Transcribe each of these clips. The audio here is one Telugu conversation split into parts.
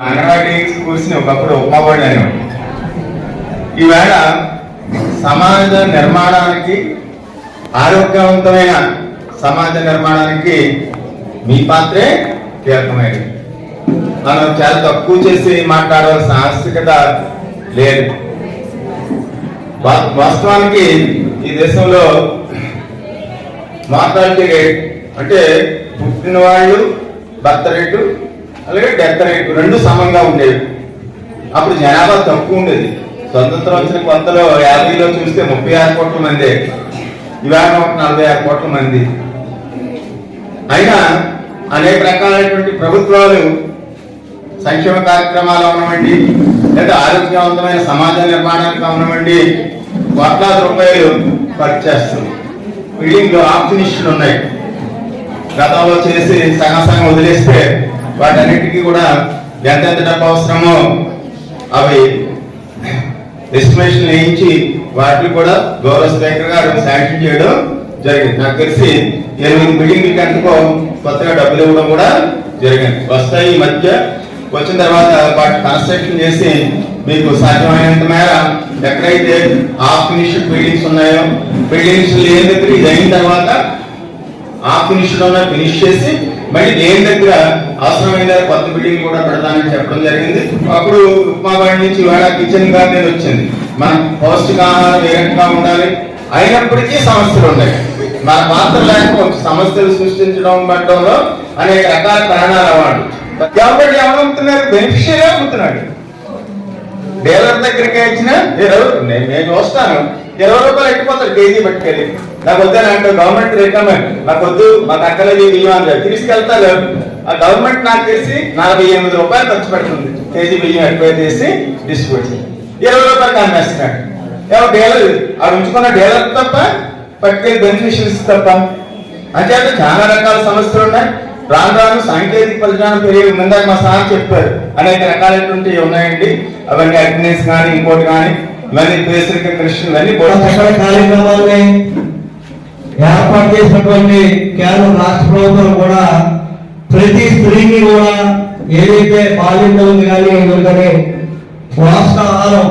అంగన్వాడీ కూర్చుని ఒకప్పుడు ఉప్మాబడి ఈవేళ సమాజ నిర్మాణానికి ఆరోగ్యవంతమైన సమాజ నిర్మాణానికి మీ పాత్రే కీలకమైనది. మనం చాలా తక్కువ చేసి మాట్లాడవలసిన ఆవశ్యకత లేదు. వా- వాస్తవానికి ఈ దేశంలో మార్టాలిటీ రేట్ అంటే పుట్టిన వాళ్ళు బర్త్ రేటు అలాగే డెత్ రేటు రెండు సమంగా ఉండేవి. అప్పుడు జనాభా తక్కువ ఉండేది. స్వతంత్రం వచ్చిన కొంతలో యాభైలో చూస్తే ముప్పై ఆరు కోట్ల మంది. ఇవాళ ఒక నలభై ఆరు కోట్ల మంది. అయినా అనేక రకాలైనటువంటి ప్రభుత్వాలు సంక్షేమ కార్యక్రమాలు అవనివ్వండి లేదా ఆరోగ్యవంతమైన సమాజ నిర్మాణానికి అవనివ్వండి కోట్లాది రూపాయలు ఖర్చు చేస్తుంది బిల్డింగ్ ఆప్షనిస్టులు ఉన్నాయి. గతంలో చేసి సగం సగం వదిలేస్తే వాటన్నిటికీ కూడా ఎంత డబ్బు అవసరమో అవి ఎస్టిమేషన్ వేయించి వాటిని కూడా గౌరవ స్పీకర్ గారు శాంక్షన్ చేయడం జరిగింది. నాకు తెలిసి ఎనిమిది బిల్డింగ్లకి ఎంతకో కొత్తగా డబ్బులు ఇవ్వడం కూడా జరిగింది. వస్తాయి ఈ మధ్య. వచ్చిన తర్వాత వాటి కన్స్ట్రక్షన్ చేసి మీకు సాధ్యమైనంత మేర ఎక్కడైతే హాఫ్ ఫినిష్డ్ బిల్డింగ్స్ ఉన్నాయో బిల్డింగ్స్ లేని దగ్గర ఇది అయిన తర్వాత ఆ ఫినిష్ చేసి మళ్ళీ దేని దగ్గర అవసరమైన కొత్త బిల్డింగ్ కూడా పెడతానని చెప్పడం జరిగింది. అప్పుడు ఉప్మాబాడి నుంచి ఇవాళ కిచెన్ గార్డెన్ వచ్చింది. మనం పౌష్టికాహారం ఏ ఉండాలి? అయినప్పటికీ సమస్యలు ఉన్నాయి. మన పాత్ర లేకపోతే సమస్యలు సృష్టించడం పట్టడంలో అనేక రకాల కారణాలు అవ్వాలి. ఎవరు అమ్ముతున్నారు బెనిఫిషియరీ అమ్ముతున్నాడు డీలర్ దగ్గరికి ఇచ్చిన నేను నేను చూస్తాను. ఇరవై రూపాయలు ఎట్టిపోతాడు కేజీ పట్టుకెళ్ళి. నాకు వద్దని అంటే గవర్నమెంట్ రికమెండ్ నాకు వద్దు మాకు అక్కలది బియ్యం అని తీసుకెళ్తారు. ఆ గవర్నమెంట్ నాకు తెలిసి నలభై ఎనిమిది రూపాయలు ఖర్చు పెడుతుంది. కేజీ బియ్యం ఎక్కువ చేసి డిస్ట్రిబ్యూట్ ఇరవై రూపాయలు అమ్మేస్తున్నాడు ఎవరు డీలర్ ఆ ఉంచుకున్న డీలర్ తప్ప పట్టుకెళ్ళి బెనిఫిషియల్స్ తప్ప. అంటే చాలా రకాల సమస్యలు ఉన్నాయి. రాను రాను సాంకేతిక పరిజ్ఞానం పెరిగి ముందాక మా సార్ చెప్పారు అనేక రకాలైనటువంటి ఉన్నాయండి. అవన్నీ అటెండెన్స్ కానీ ఇంకోటి కానీ ఇవన్నీ పేసరిక కృష్ణ ఇవన్నీ కూడా కూడా చక్కటి కార్యక్రమాలని ఏర్పాటు చేసినటువంటి కేంద్ర రాష్ట్ర ప్రభుత్వం కూడా ప్రతి స్త్రీకి కూడా ఏదైతే బాల్యంలో ఉంది కానీ ఎందుకంటే రాష్ట్ర ఆహారం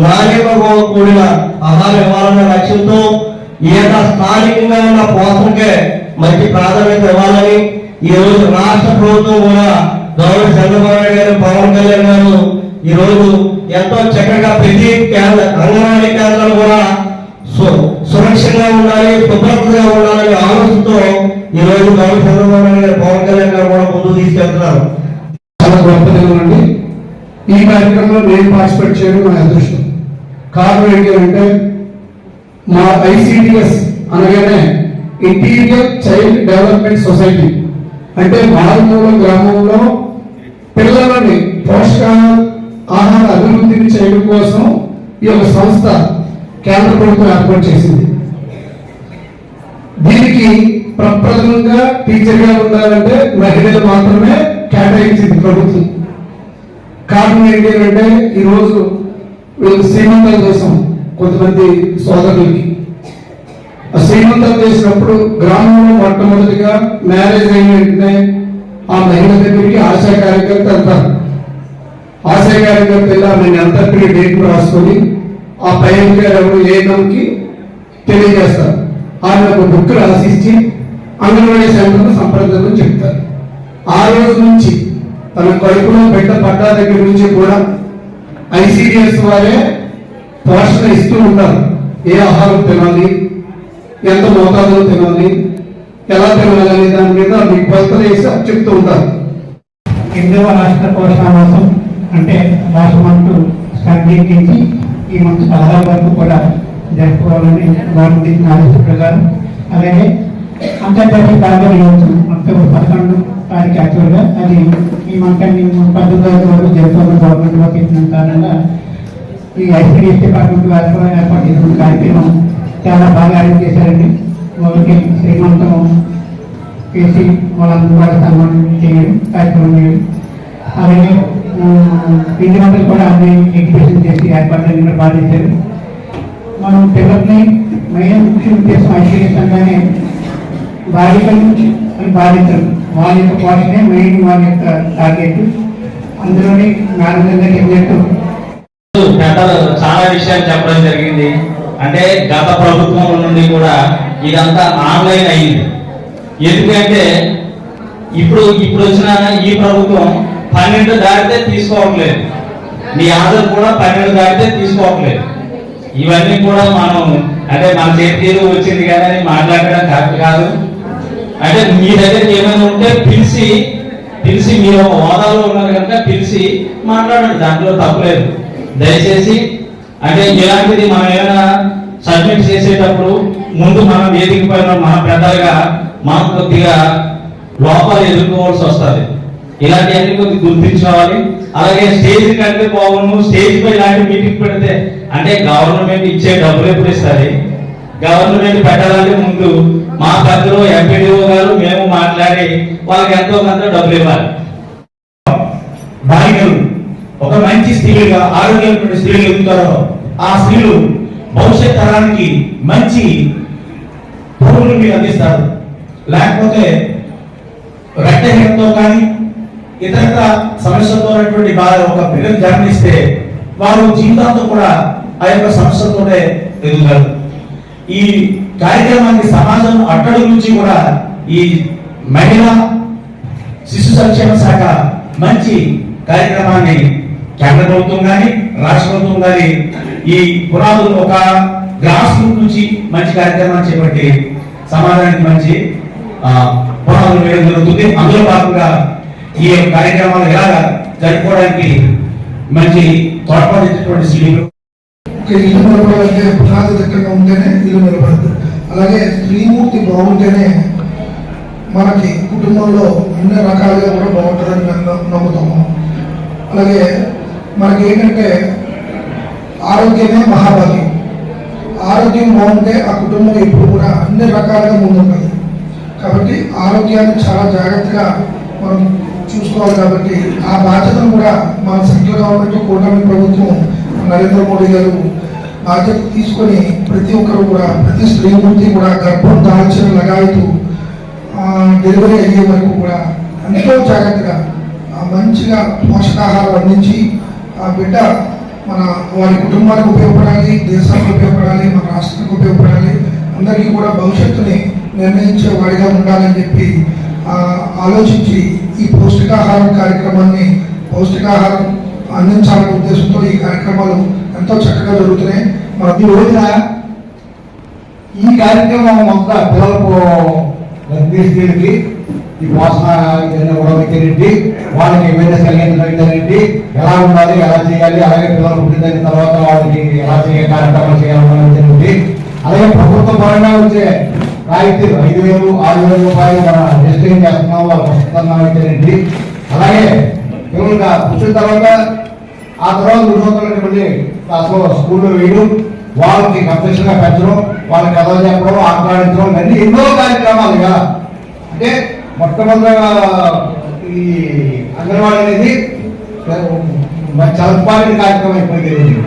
నాణ్యతతో కూడిన ఆహారం ఇవ్వాలనే లక్ష్యంతో ఈత స్థానికంగా ఉన్న పోషణకే మంచి ప్రాధాన్యత ఇవ్వాలని ఈ రోజు రాష్ట్ర ప్రభుత్వం కూడా గౌరవ చంద్రబాబు నాయుడు గారు పవన్ కళ్యాణ్ గారు ఈ రోజు ఎంతో చక్కగా ప్రతి కేంద్ర అంగన్వాడీ కేంద్రాలు కూడా సు- సురక్షితంగా ఉండాలి శుభ్రతగా ఉండాలనే ఆలోచనతో ఈ రోజు గౌరవ చంద్రబాబు నాయుడు గారు పవన్ కళ్యాణ్ గారు కూడా ముందుకు తీసుకెళ్తున్నారు. చాలా గొప్పదేమండి ఈ కార్యక్రమంలో నేను పార్టిసిపేట్ చేయడం నా అదృష్టం. కారణం ఏంటి అంటే మా ఐసిడిఎస్ అనగానే ఇంటీరియర్ చైల్డ్ డెవలప్మెంట్ సొసైటీ అంటే మారుమూల గ్రామంలో పిల్లలని పోషక అభివృద్ధిని చేయడం కోసం ఈ యొక్క సంస్థ కేంద్ర ప్రభుత్వం ఏర్పాటు చేసింది. దీనికి ప్రప్రథమంగా టీచర్గా ఉండాలంటే మహిళలు మాత్రమే కేటాయించింది ప్రభుత్వం. కారణం ఏంటి అంటే ఈరోజు వీళ్ళు శ్రీమంతాలు చేసాం కొంతమంది సోదరులకి. శ్రీమంతం చేసినప్పుడు గ్రామంలో మొట్టమొదటిగా మ్యారేజ్ అయిన వెంటనే ఆ మహిళ దగ్గరికి ఆశా కార్యకర్త అంటారు రాజశేఖర్ గారి వెళ్ళి నేను అంతర్పి డేట్ రాసుకొని ఆ పైన గారు ఎవరు ఏ నమ్మకి తెలియజేస్తారు. ఆయన ఒక బుక్ రాసిచ్చి అంగన్వాడీ సెంటర్ను సంప్రదించమని చెప్తారు. ఆ రోజు నుంచి తన కడుపులో బిడ్డ పడ్డా దగ్గర నుంచి కూడా ఐసీడిఎస్ వారే పోషణ ఇస్తూ ఉంటారు. ఏ ఆహారం తినాలి ఎంత మోతాదులో తినాలి ఎలా తినాలి అనే దాని మీద మీకు కొలతలు వేసి చెప్తూ ఉంటారు. ఎనిమిదవ రాష్ట్ర కోశామాసం అంటే రాష్ట్రమంటూ సంకేతించి ఈ మంచి పదహారు వరకు కూడా జరుపుకోవాలని గవర్నమెంట్ ఆదేశ ప్రకారం అలాగే అంతర్జాతీయ బాగా దినోత్సవం అక్టోబర్ పదకొండు తారీఖు యాక్చువల్గా అది ఈ మంత్ ఎండింగ్ పద్దెనిమిది వరకు జరుపుకోవాలని గవర్నమెంట్ వర్క్ ఇచ్చిన కారణంగా ఈ ఐసీడీఎస్ డిపార్ట్మెంట్ వారు ఏర్పాటు చేసిన కార్యక్రమం చాలా బాగా అరేంజ్ చేశారండి. వాళ్ళకి శ్రీమంతం చేసి వాళ్ళందరూ కూడా సన్మానం చేయడం కార్యక్రమం చేయడం. అలాగే ఇంటి పిండి వంటలు కూడా అన్ని ఎగ్జిబిషన్ చేసి ఏర్పాట్లన్నీ కూడా పాటించారు మనం పిల్లల్ని మెయిన్ ముఖ్య ఉద్దేశం ఐసీఎస్ అనగానే బాలికలు అని బాధితులు వాళ్ళ యొక్క పోషణే మెయిన్ వాళ్ళ యొక్క టార్గెట్. అందులోని నాలుగు గంటలకు చెప్పినట్టు పెద్దలు చాలా విషయాలు చెప్పడం జరిగింది. అంటే గత ప్రభుత్వం నుండి కూడా ఇదంతా ఆన్లైన్ అయింది. ఎందుకంటే ఇప్పుడు ఇప్పుడు వచ్చిన ఈ ప్రభుత్వం పన్నెండు దాటితే తీసుకోవట్లేదు. మీ ఆధార్ కూడా పన్నెండు దాటితే తీసుకోవట్లేదు. ఇవన్నీ కూడా మనం అంటే మన చేతిలో వచ్చింది కదా అని మాట్లాడడం కరెక్ట్ కాదు. అంటే మీ దగ్గర ఏమైనా ఉంటే పిలిచి పిలిచి మీరు ఒక హోదాలో ఉన్నారు కనుక పిలిచి మాట్లాడండి. దాంట్లో తప్పులేదు దయచేసి అంటే ఇలాంటిది మనం ఏమైనా సబ్మిట్ చేసేటప్పుడు ముందు మనం వేదిక పైన మన పెద్దలుగా మనం కొద్దిగా లోపాలు ఎదుర్కోవాల్సి వస్తుంది. ఇలాంటివన్నీ కొద్దిగా గుర్తించుకోవాలి. అలాగే స్టేజ్ కంటే బాగుండు. స్టేజ్ పై ఇలాంటి మీటింగ్ పెడితే అంటే గవర్నమెంట్ ఇచ్చే డబ్బులు ఎప్పుడు ఇస్తుంది గవర్నమెంట్ పెట్టాలంటే ముందు మా పెద్దలు ఎంపీడీఓ గారు మేము మాట్లాడి వాళ్ళకి ఎంతో కొంత డబ్బులు ఇవ్వాలి. బాలికలు ఒక మంచి స్త్రీలుగా ఆరోగ్యమైన స్త్రీలు ఎదుగుతారో ఆ స్త్రీలు భవిష్యత్ తరానికి మంచి భూములు మీరు అందిస్తారు. లేకపోతే రక్తహీనంతో కానీ ఇతర సమస్యలతో ఉన్నటువంటి వారు ఒక పిల్లలు జన్మిస్తే వారు జీవితాంతం కూడా ఆ యొక్క సమస్యలతోనే ఎదుగుతారు. ఈ కార్యక్రమాన్ని సమాజం అట్టడి నుంచి కూడా ఈ మహిళా శిశు సంక్షేమ శాఖ మంచి కార్యక్రమాన్ని కేంద్ర ప్రభుత్వం కానీ రాష్ట్ర ప్రభుత్వం కానీ ఈ పునాదులు ఒక గ్రాస్ రూట్ నుంచి మంచి కార్యక్రమాన్ని చేపట్టి సమాజానికి మంచి ఆ, పునాదులు వేయడం జరుగుతుంది. అందులో భాగంగా ఈ కార్యక్రమాలు ఎలా జరుపుకోవడానికి మంచి తోడ్పడినటువంటి శ్రీలు ఇల్లు నిలబడాలంటే పునాది దగ్గరగా ఉంటేనే ఇల్లు నిలబడదు అలాగే స్త్రీమూర్తి బాగుంటేనే మనకి కుటుంబంలో అన్ని రకాలుగా కూడా బాగుంటుందని మేము నమ్ముతాము. అలాగే మనకి ఏంటంటే ఆరోగ్యమే మహాభాగ్యం. ఆరోగ్యం బాగుంటే ఆ కుటుంబం ఎప్పుడు కూడా అన్ని రకాలుగా ముందుంటుంది. కాబట్టి ఆరోగ్యాన్ని చాలా జాగ్రత్తగా మనం చూసుకోవాలి కాబట్టి ఆ బాధ్యతను కూడా మన సెంట్రల్ గవర్నమెంట్ కూటమి ప్రభుత్వం నరేంద్ర మోడీ గారు బాధ్యత తీసుకొని ప్రతి ఒక్కరు కూడా ప్రతి స్త్రీమూర్తి కూడా గర్భం దాల్చిన లగాయతు డెలివరీ అయ్యే వరకు కూడా ఎంతో జాగ్రత్తగా మంచిగా పోషకాహారం అందించి ఆ బిడ్డ మన వారి కుటుంబానికి ఉపయోగపడాలి దేశానికి ఉపయోగపడాలి మన రాష్ట్రానికి ఉపయోగపడాలి. అందరికీ కూడా భవిష్యత్తుని నిర్ణయించే వాడిగా ఉండాలని చెప్పి ఆలోచించి ఈ పౌష్టికాహారం కార్యక్రమాన్ని పౌష్టికాహారం అందించాలనే ఉద్దేశంతో ఈ కార్యక్రమాలు ఎంతో చక్కగా జరుగుతున్నాయి. మన ఈ రోజున ఈ కార్యక్రమం అంతా పిల్లలకు గర్భిణీ ఈ పోషణ ఇవన్నీ కూడా వాళ్ళకి అవేర్నెస్ కలిగించడం ఎలా ఉండాలి ఎలా చేయాలి అలాగే పిల్లలు పుట్టిన తర్వాత వాళ్ళకి ఎలా చేయాలి కార్యక్రమాలు చేయాలన్నది అలాగే ప్రభుత్వ పరంగా వచ్చే రాయితీలు ఐదు వేలు ఆరు వేల రూపాయలు మన డిస్ట్రిక్ట్ చేస్తున్నాం వాళ్ళు వస్తున్నాం ఏంటి అలాగే పిల్లలుగా కూర్చున్న తర్వాత ఆ తర్వాత ఉన్నతమైనటువంటి అసలు స్కూల్లో వేయడం వాళ్ళకి కన్సెషన్గా పెంచడం వాళ్ళకి కథలు చెప్పడం ఆటలాడించడం ఇవన్నీ ఎన్నో కార్యక్రమాలు కదా అంటే మొట్టమొదటిగా ఈ అంగన్వాడీ అనేది చాలా కార్యక్రమం అయిపోయింది.